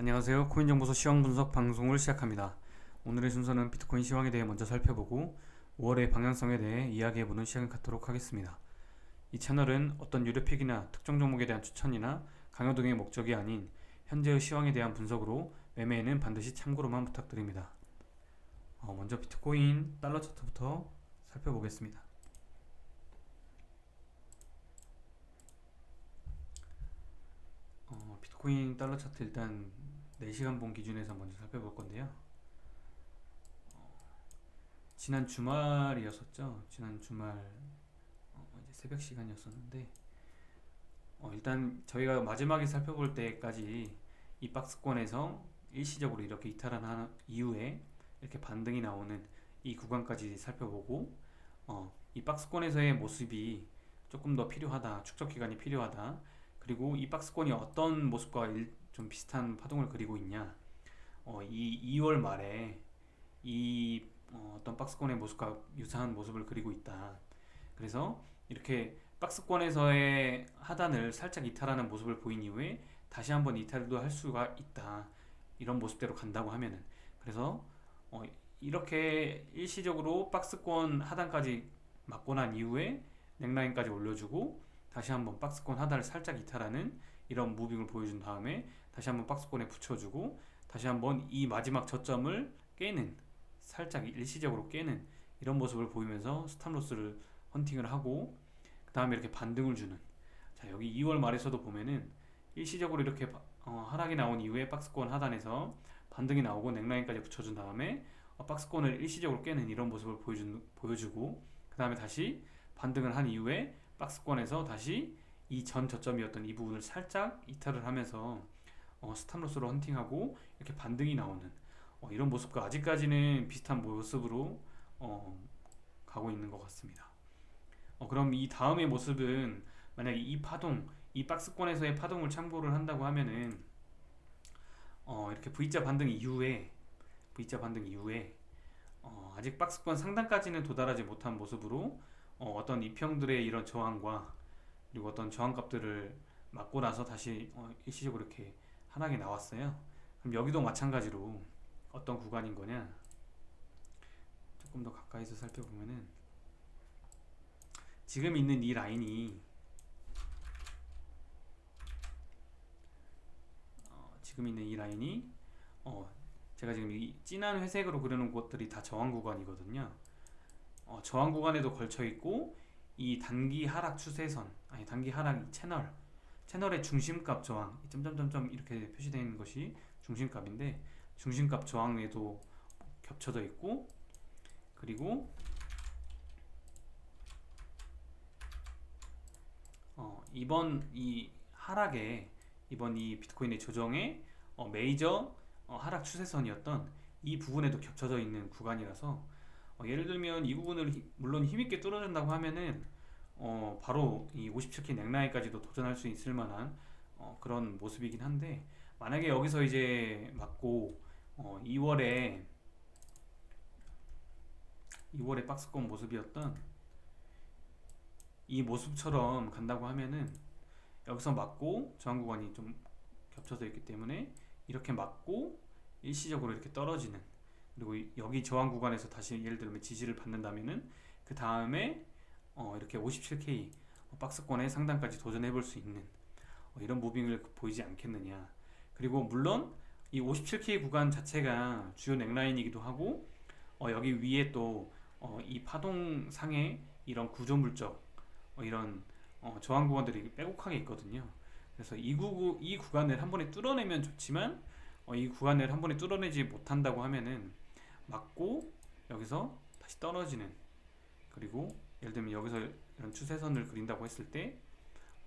안녕하세요. 코인정보소 시황 분석 방송을 시작합니다. 오늘의 순서는 비트코인 시황에 대해 먼저 살펴보고 5월의 방향성에 대해 이야기해보는 시간을 갖도록 하겠습니다. 이 채널은 어떤 유료 픽이나 특정 종목에 대한 추천이나 강요 등의 목적이 아닌 현재의 시황에 대한 분석으로 매매에는 반드시 참고로만 부탁드립니다. 어, 먼저 비트코인 달러 차트부터 살펴보겠습니다. 어, 비트코인 달러 차트 일단 4시간 본 기준에서 먼저 살펴볼 건데요. 어, 지난 주말이었었죠. 지난 주말 어, 이제 새벽 시간이었었는데 어, 일단 저희가 마지막에 살펴볼 때까지 이 박스권에서 일시적으로 이렇게 이탈한 한 이후에 이렇게 반등이 나오는 이 구간까지 살펴보고 어, 이 박스권에서의 모습이 조금 더 필요하다. 축적 기간이 필요하다. 그리고 이 박스권이 어떤 모습과 일- 좀 비슷한 파동을 그리고 있냐. 어, 이 2월 말에 이 어, 어떤 박스권의 모습과 유사한 모습을 그리고 있다. 그래서 이렇게 박스권에서의 하단을 살짝 이탈하는 모습을 보인 이후에 다시 한번 이탈도 할 수가 있다. 이런 모습대로 간다고 하면은 그래서 어, 이렇게 일시적으로 박스권 하단까지 맞고 난 이후에 넥라인까지 올려주고 다시 한번 박스권 하단을 살짝 이탈하는 이런 무빙을 보여준 다음에 다시 한번 박스권에 붙여주고 다시 한번 이 마지막 저점을 깨는 살짝 일시적으로 깨는 이런 모습을 보이면서 스탑로스를 헌팅을 하고 그 다음에 이렇게 반등을 주는. 자 여기 2월 말에서도 보면은 일시적으로 이렇게 바- 어, 하락이 나온 이후에 박스권 하단에서 반등이 나오고 넥라인까지 붙여준 다음에 어, 박스권을 일시적으로 깨는 이런 모습을 보여준, 보여주고 그 다음에 다시 반등을 한 이후에 박스권에서 다시 이 전 저점이었던 이 부분을 살짝 이탈을 하면서 어, 스탑로스로 헌팅하고 이렇게 반등이 나오는 어, 이런 모습과 아직까지는 비슷한 모습으로 어, 가고 있는 것 같습니다. 어, 그럼 이 다음의 모습은 만약에 이 파동, 이 박스권에서의 파동을 참고를 한다고 하면은 어, 이렇게 V자 반등 이후에 V자 반등 이후에 어, 아직 박스권 상단까지는 도달하지 못한 모습으로 어, 어떤 이평들의 이런 저항과 그리고 어떤 저항값들을 맞고 나서 다시 어, 일시적으로 이렇게 하락이 나왔어요. 그럼 여기도 마찬가지로 어떤 구간인 거냐? 조금 더 가까이서 살펴보면은 지금 있는 이 라인이 어, 지금 있는 이 라인이 어, 제가 지금 이 진한 회색으로 그려놓은 곳들이 다 저항 구간이거든요. 어, 저항 구간에도 걸쳐 있고 이 단기 하락 추세선 아니 단기 하락 이 채널 채널의 중심값 저항 이 점점점점 이렇게 있는 것이 중심값인데 중심값 저항에도 겹쳐져 있고 그리고 어, 이번 이 하락에 이번 이 비트코인의 조정의 어, 메이저 어, 하락 추세선이었던 이 부분에도 겹쳐져 있는 구간이라서 어, 예를 들면 이 부분을 히- 물론 힘있게 뚫어준다고 하면은 어, 바로 이 57K 넥라인까지도 도전할 수 있을 만한 어, 그런 모습이긴 한데 만약에 여기서 이제 맞고 어, 2월에 2월에 박스권 모습이었던 이 모습처럼 간다고 하면은 여기서 맞고 저항 구간이 좀 겹쳐져 있기 때문에 이렇게 맞고 일시적으로 이렇게 떨어지는 그리고 이- 여기 저항 구간에서 다시 예를 들면 지지를 받는다면은 그 다음에 어, 이렇게 57K 어, 박스권의 상단까지 도전해 볼 수 있는 어, 이런 무빙을 보이지 않겠느냐. 그리고 물론 이 57K 구간 자체가 주요 넥라인이기도 하고 어, 여기 위에 또 어, 이 파동상의 이런 구조 물적 어, 이런 어, 저항 구간들이 빼곡하게 있거든요. 그래서 이, 구, 이 구간을 한 번에 뚫어내면 좋지만 어, 이 구간을 한 번에 뚫어내지 못한다고 하면은 맞고 여기서 다시 떨어지는 그리고 예를 들면 여기서 이런 추세선을 그린다고 했을 때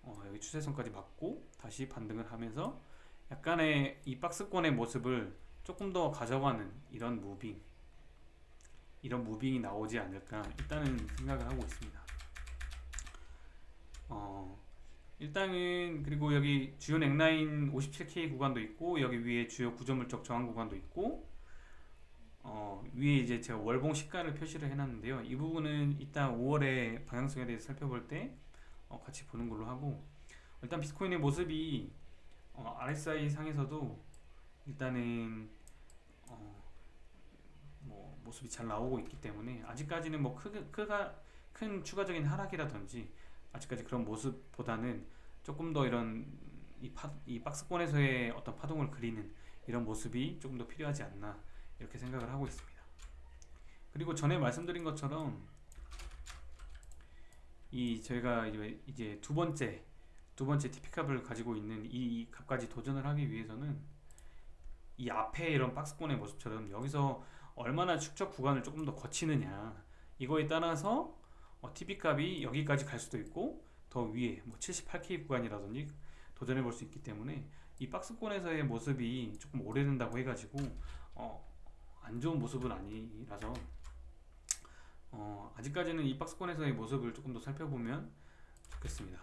어, 여기 추세선까지 맞고 다시 반등을 하면서 약간의 이 박스권의 모습을 조금 더 가져가는 이런 무빙 이런 무빙이 나오지 않을까 일단은 생각을 하고 있습니다. 어, 일단은 그리고 여기 주요 넥라인 57K 구간도 있고 여기 위에 주요 구조물적 저항 구간도 있고 어, 위에 이제 제가 월봉 시가를 표시를 해놨는데요. 이 부분은 이따 5월에 방향성에 대해서 살펴볼 때 어, 같이 보는 걸로 하고 일단 비트코인의 모습이 어, RSI 상에서도 일단은 어, 뭐 모습이 잘 나오고 있기 때문에 아직까지는 뭐 크게 크가 큰 추가적인 하락이라든지 아직까지 그런 모습보다는 조금 더 이런 이, 파, 이 박스권에서의 어떤 파동을 그리는 이런 모습이 조금 더 필요하지 않나 이렇게 생각을 하고 있습니다. 그리고 전에 말씀드린 것처럼 이 저희가 이제- 두 번째 두 번째 TP값을 가지고 있는 이 값까지 도전을 하기 위해서는 이 앞에 이런 박스권의 모습처럼 여기서 얼마나 축적 구간을 조금 더 거치느냐 이거에 따라서 어, TP 값이 여기까지 갈 수도 있고 더 위에 뭐 78K 구간이라든지 도전해 볼 수 있기 때문에 이 박스권에서의 모습이 조금 오래된다고 해가지고 어, 안 좋은 모습은 아니라서 어, 아직까지는 이 박스권에서의 모습을 조금 더 살펴보면 좋겠습니다.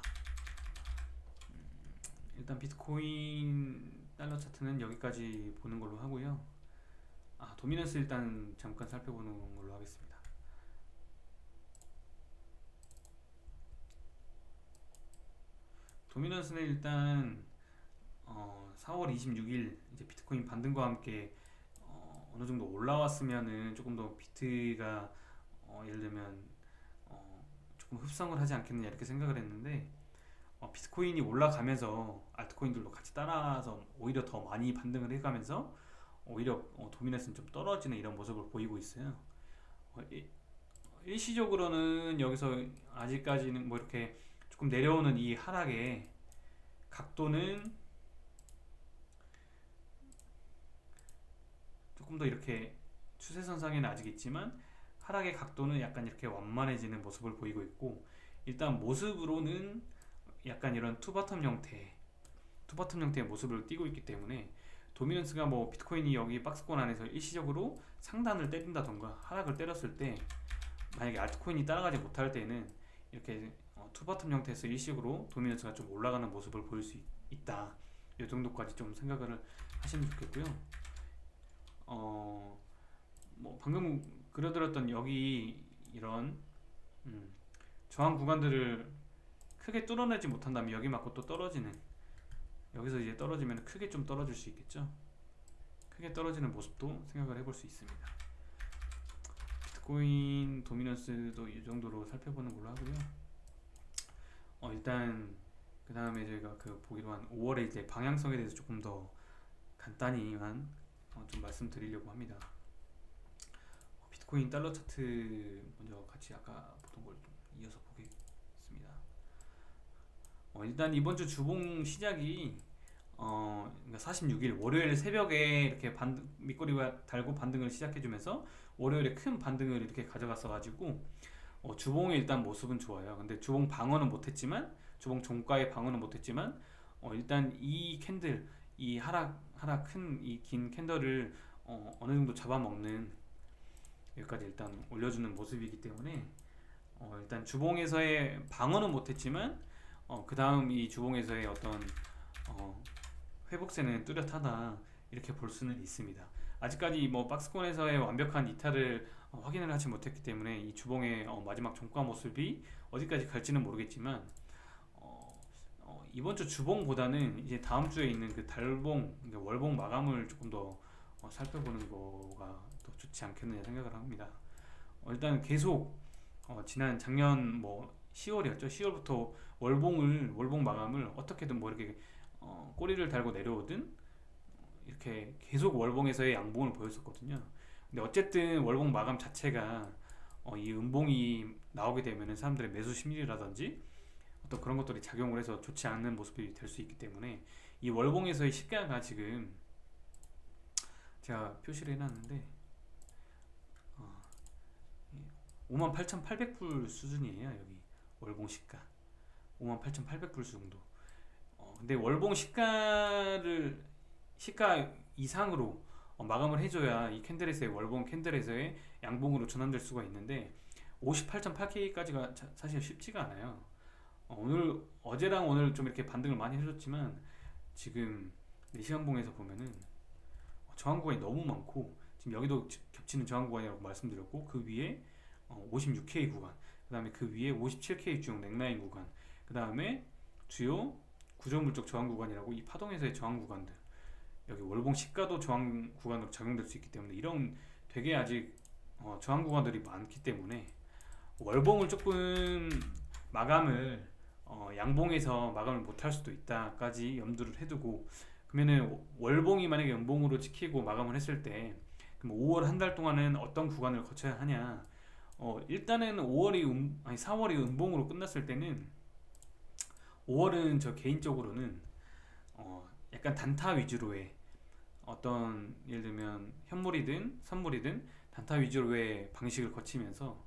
음, 일단 비트코인 달러 차트는 여기까지 보는 걸로 하고요. 아, 도미넌스 일단 잠깐 살펴보는 걸로 하겠습니다. 도미넌스는 일단 어, 4월 26일 이제 비트코인 반등과 함께 어, 어느 정도 올라왔으면은 조금 더 비트가 어, 예를 들면 어, 조금 흡성을 하지 않겠느냐 이렇게 생각을 했는데 어, 비트코인이 올라가면서 알트코인들도 같이 따라서 오히려 더 많이 반등을 해가면서 오히려 어, 도미넌스는 좀 떨어지는 이런 모습을 보이고 있어요. 어, 일- 일시적으로는 여기서 아직까지는 뭐 이렇게 조금 내려오는 이 하락의 각도는 조금 더 이렇게 추세선상에는 아직 있지만 하락의 각도는 약간 이렇게 완만해지는 모습을 보이고 있고 일단 모습으로는 약간 이런 투바텀 형태 투바텀 형태의 모습을 띠고 있기 때문에 도미넌스가 뭐 비트코인이 여기 박스권 안에서 일시적으로 상단을 때린다던가 하락을 때렸을 때 만약에 알트코인이 따라가지 못할 때는 이렇게 어, 투바텀 형태에서 일시적으로 도미넌스가 좀 올라가는 모습을 보일 수 있, 있다. 이 정도까지 좀 생각을 하시면 좋겠고요 어, 뭐 방금 그려드렸던 여기 이런 음, 저항 구간들을 크게 뚫어내지 못한다면 여기 맞고 또 떨어지는 여기서 이제 떨어지면 크게 좀 떨어질 수 있겠죠. 크게 떨어지는 모습도 생각을 해볼 수 있습니다. 비트코인 도미넌스도 이 정도로 살펴보는 걸로 하고요. 어, 일단 그 다음에 저희가 그 보기로 한 5월에 이제 방향성에 대해서 조금 더 간단히만 어, 좀 말씀드리려고 합니다. 어, 비트코인 달러 차트 먼저 같이 아까 보던 걸좀 이어서 보겠습니다. 어, 일단 이번 주 주봉 시작이 어, 그러니까 46일 월요일 새벽에 이렇게 반등 밑거리가 달고 반등을 시작해주면서 월요일에 큰 반등을 이렇게 가져갔어 가지고 어, 주봉의 일단 모습은 좋아요. 근데 주봉 방어는 못했지만 주봉 종가의 방어는 못했지만 어, 일단 이 캔들 이 하락 하락 큰 이 긴 캔들을 어, 어느 정도 잡아먹는 여기까지 일단 올려주는 모습이기 때문에 어, 일단 주봉에서의 방어는 못했지만 어, 그 다음 이 주봉에서의 어떤 어, 회복세는 뚜렷하다 이렇게 볼 수는 있습니다. 아직까지 뭐 박스권에서의 완벽한 이탈을 어, 확인을 하지 못했기 때문에 이 주봉의 어, 마지막 종가 모습이 어디까지 갈지는 모르겠지만 이번 주 주봉보다는 이제 다음 주에 있는 그 달봉, 월봉 마감을 조금 더 어, 살펴보는 거가 더 좋지 않겠느냐 생각을 합니다. 어, 일단 계속 어, 지난 작년 뭐 10월이었죠. 10월부터 월봉을 월봉 마감을 어떻게든 뭐 이렇게 어, 꼬리를 달고 내려오든 이렇게 계속 월봉에서의 양봉을 보였었거든요. 근데 어쨌든 월봉 마감 자체가 어, 이 음봉이 나오게 되면은 사람들의 매수 심리라든지 어떤 그런 것들이 작용을 해서 좋지 않는 모습이 될 수 있기 때문에 이 월봉에서의 시가가 지금 제가 표시를 해놨는데 어, 58,800불 수준이에요 여기 월봉 시가 58,800불 정도 어, 근데 월봉 시가를 시가 이상으로 어, 마감을 해줘야 이 캔들에서의 월봉 캔들에서의 양봉으로 전환될 수가 있는데 58.8K까지가 사실 쉽지가 않아요. 어, 오늘 어제랑 오늘 좀 이렇게 반등을 많이 해줬지만 지금 4시간 봉에서 보면은 어, 저항 구간이 너무 많고 지금 여기도 지- 겹치는 저항 구간이라고 말씀드렸고 그 위에 어, 56K 구간 그 다음에 그 위에 57K 중 넥라인 구간 그 다음에 주요 구조물적 저항 구간이라고 이 파동에서의 저항 구간들 여기 월봉 시가도 저항 구간으로 작용될 수 있기 때문에 이런 되게 아직 어, 저항 구간들이 많기 때문에 월봉을 조금 마감을 어, 양봉에서 마감을 못할 수도 있다까지 염두를 해두고 그러면은 월봉이 만약에 연봉으로 지키고 마감을 했을 때 그럼 5월 한 달 동안은 어떤 구간을 거쳐야 하냐? 어, 일단은 5월이 음, 아니 4월이 음봉으로 끝났을 때는 5월은 저 개인적으로는 어, 약간 단타 위주로의 어떤 예를 들면 현물이든 선물이든 단타 위주로의 방식을 거치면서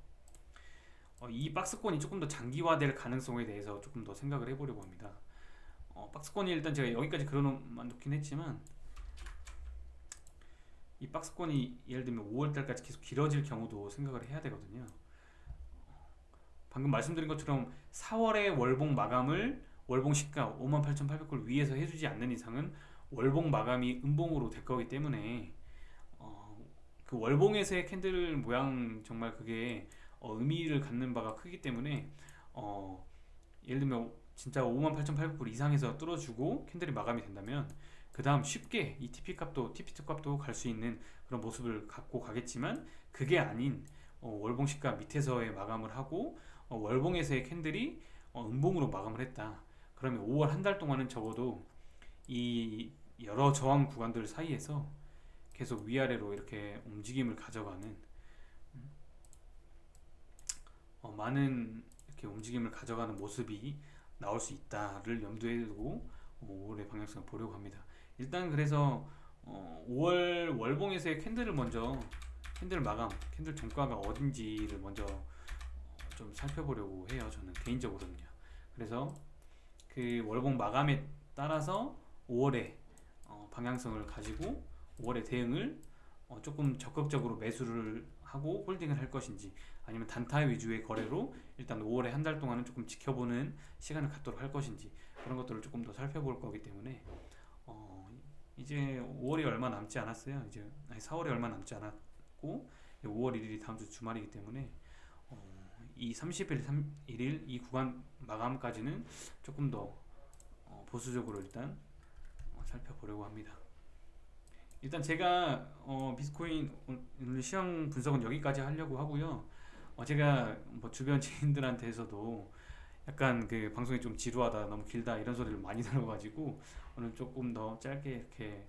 어, 이 박스권이 조금 더 장기화될 가능성에 대해서 조금 더 생각을 해보려고 합니다. 어, 박스권이 일단 제가 여기까지 그려만 놓긴 했지만 이 박스권이 예를 들면 5월 달까지 계속 길어질 경우도 생각을 해야 되거든요. 방금 말씀드린 것처럼 4월에 월봉 마감을 월봉 시가 58,800불 위에서 해주지 않는 이상은 월봉 마감이 음봉으로 될 거기 때문에 어, 그 월봉에서의 캔들 모양 정말 그게 어, 의미를 갖는 바가 크기 때문에 어, 예를 들면 진짜 58,800불 이상에서 뚫어주고 캔들이 마감이 된다면 그 다음 쉽게 이 TP 값도 TP2 값도 갈 수 있는 그런 모습을 갖고 가겠지만 그게 아닌 어, 월봉 시가 밑에서의 마감을 하고 어, 월봉에서의 캔들이 어, 음봉으로 마감을 했다. 그러면 5월 한 달 동안은 적어도 이 여러 저항 구간들 사이에서 계속 위아래로 이렇게 움직임을 가져가는 음, 어, 많은 이렇게 움직임을 가져가는 모습이 나올 수 있다를 염두에 두고 어, 5월의 방향성을 보려고 합니다. 일단 그래서 어, 5월 월봉에서의 캔들을 먼저 캔들 마감, 캔들 종가가 어딘지를 먼저 어, 좀 살펴보려고 해요. 저는 개인적으로는요. 그래서 그 월봉 마감에 따라서 5월에 어, 방향성을 가지고 5월의 대응을 어, 조금 적극적으로 매수를 하고 홀딩을 할 것인지 아니면 단타 위주의 거래로 일단 5월에 한 달 동안은 조금 지켜보는 시간을 갖도록 할 것인지 그런 것들을 조금 더 살펴볼 거기 때문에 어, 이제 5월이 얼마 남지 않았어요. 이제 아니 4월이 얼마 남지 않았고 5월 1일이 다음 주 주말이기 때문에 어, 이 30일, 3일 이 구간 마감까지는 조금 더 어, 보수적으로 일단 어, 살펴보려고 합니다. 일단 제가 어, 비트코인 오늘 시황 분석은 여기까지 하려고 하고요. 어, 제가 뭐 주변 지인들한테서도 약간 그 방송이 좀 지루하다, 너무 길다 이런 소리를 많이 들어가지고 오늘 조금 더 짧게 이렇게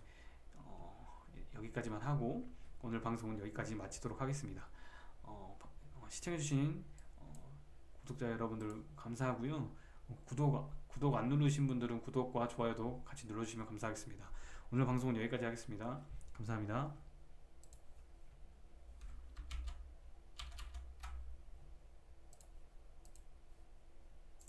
어, 여기까지만 하고 오늘 방송은 여기까지 마치도록 하겠습니다. 어, 바- 어, 시청해주신 어, 구독자 여러분들 감사하고요. 어, 구독 구독 안 누르신 분들은 구독과 좋아요도 같이 눌러주시면 감사하겠습니다. 오늘 방송은 여기까지 하겠습니다. 감사합니다.